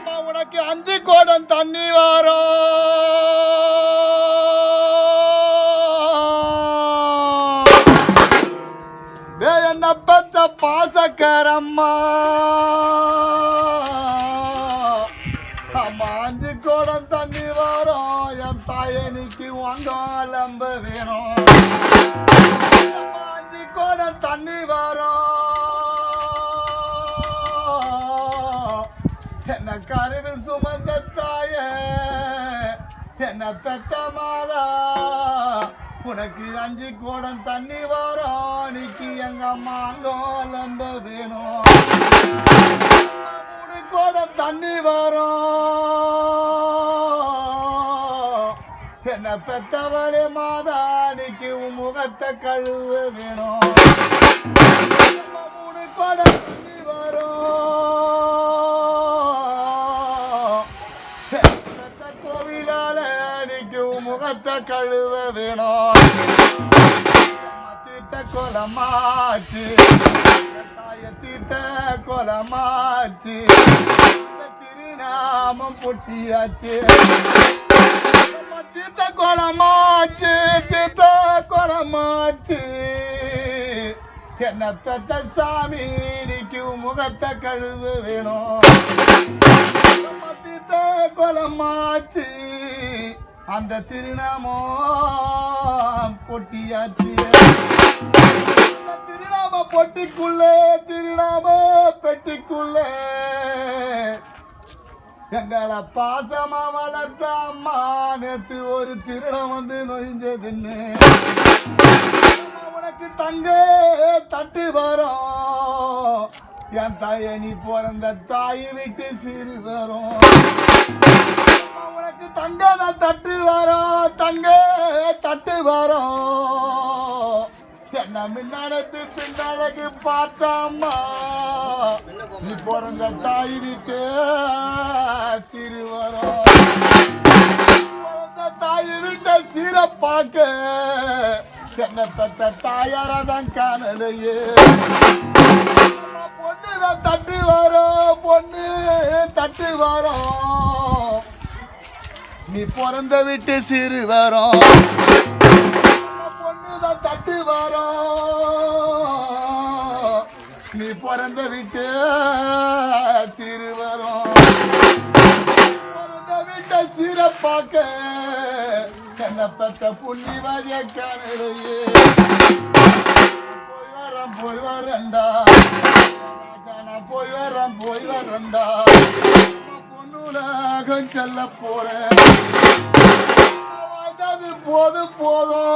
அம்மா உனக்கு அஞ்சு கோடம் தண்ணி வரும். டே என்ன பெத்த பாசக்கரம்மா? அம்மா அஞ்சு கோடம் தண்ணி வரும். என் தாயனிக்கு வாங்காலம்ப வேணும். அஞ்சு கோடம் தண்ணி வரும். என்ன கருவில் சுமந்த தாய என்ன பெத்த மாதா? உனக்கு அஞ்சு கோடம் தண்ணி வரும் நீக்கு எங்க மாங்கோலம்ப வேணும். மூணு கோடம் தண்ணி வரும். என்ன பெத்தவளே மாதா நீக்கு உன் முகத்தை கழுவ வேணும். முகத்தை கழுவ வேணும் தீர்த்த கொலமாச்சு தாய தீர்த்த கொலமாச்சு திருநாமம் பொட்டியாச்சு. தீர்த்த கொலமாச்சு தீர்த்த கொலமாச்சு என்ன பெத்த சாமி நீக்கு முகத்தை கழுவ வேணும். தீர்த்த கொலமாச்சு அந்த திருநாமம் பொட்டியாச்சு. திருநாம பொட்டிக்குள்ளே திருநாம பெட்டிக்குள்ளே. எங்களை பாசமா வளர்த்த அம்மா நேத்து ஒரு திருடம் வந்து நொழிஞ்சதுன்னு. உனக்கு தங்க தட்டு வரும். என் தாய நீ பிறந்த தாய் விட்டு சிறு வரும். உனக்கு தங்க தான் தட்டு வரோம் தங்க தட்டு வரோம் என்ன மின்னாடத்து பின்னாடக்கு பார்த்தாமா நீ பிறந்த தாய் விட்டு பிறந்த தாய் விட்ட பார்க்க. என்ன தாயாரா தான் காணலையே. பொண்ணு தான் தட்டு வரும் பொண்ணு தட்டு வரோம் நீ பிறந்த விட்டு சிறு வரும். பொண்ணுதான் தட்டு வரும். நீ பிறந்த விட்டு சிறு வரும். பிறந்த விட்ட சிறப்பாக்க என்ன பெத்த புள்ளிவாதிய காணலையே போய் வரேன் போய் வரேன்டா நான் போய் வரேன் போய் வரேன்டா பொண்ணுலகம் செல்ல போறேன். வாழ்ந்தது போதும். போதும்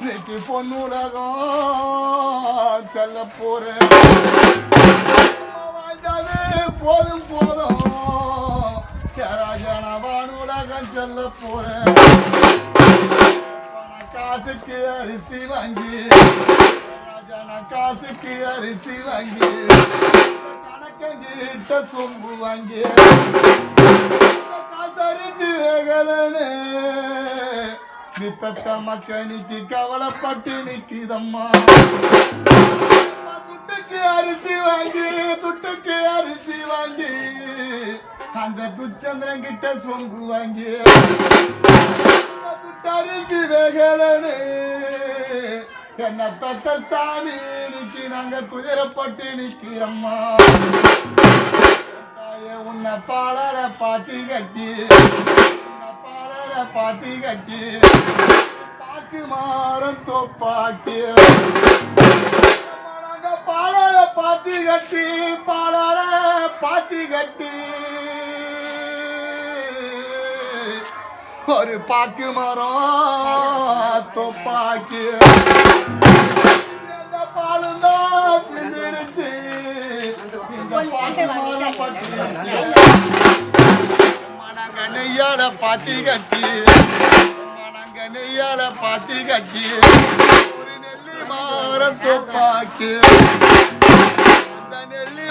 இன்னைக்கு பொண்ணுலகம் செல்ல போறேன். போதும் போதும். ராஜான வானுலகம் செல்ல போறேன். காசுக்கு அரிசி வாங்கி காசுக்கு அரிசி வாங்கி கணக்கிட்ட சொம்பு வாங்கி காசரிச்சு வேகலனே நீ பெத்த மக்களுக்கு கவலைப்பட்டு நிக்கிதம்மா. துட்டுக்கு அரிசி வாங்கி துட்டுக்கு அரிசி வாங்கி அந்த துச்சந்திரன் கிட்ட சொம்பு வாங்கி துட்டு அரிசி வேகலனே என்ன பெத்த சாமி நிக்கு நாங்க துயரப்பட்டு நிக்கிறம்மா. தாயே உன்னை பாலர பாத்தி கட்டி. உன்னை பாலர பாட்டி கட்டி. பாக்கு மாறும் தோப்பாட்டி. நாங்க பாலர பாத்தி கட்டி பாலர பாத்தி கட்டி. ஒரு பாக்கு மரம் தோப்பாக்கி. இந்த பாலும் தான் சிந்திடுச்சு இந்த பாக்கு மரம் பட்டு மனங்க நெய்யால பாத்தி கட்டி. மனங்க நெய்யால பாத்தி கட்டி. ஒரு நெல்லி மரம் தோப்பாக்கி. அந்த நெல்லி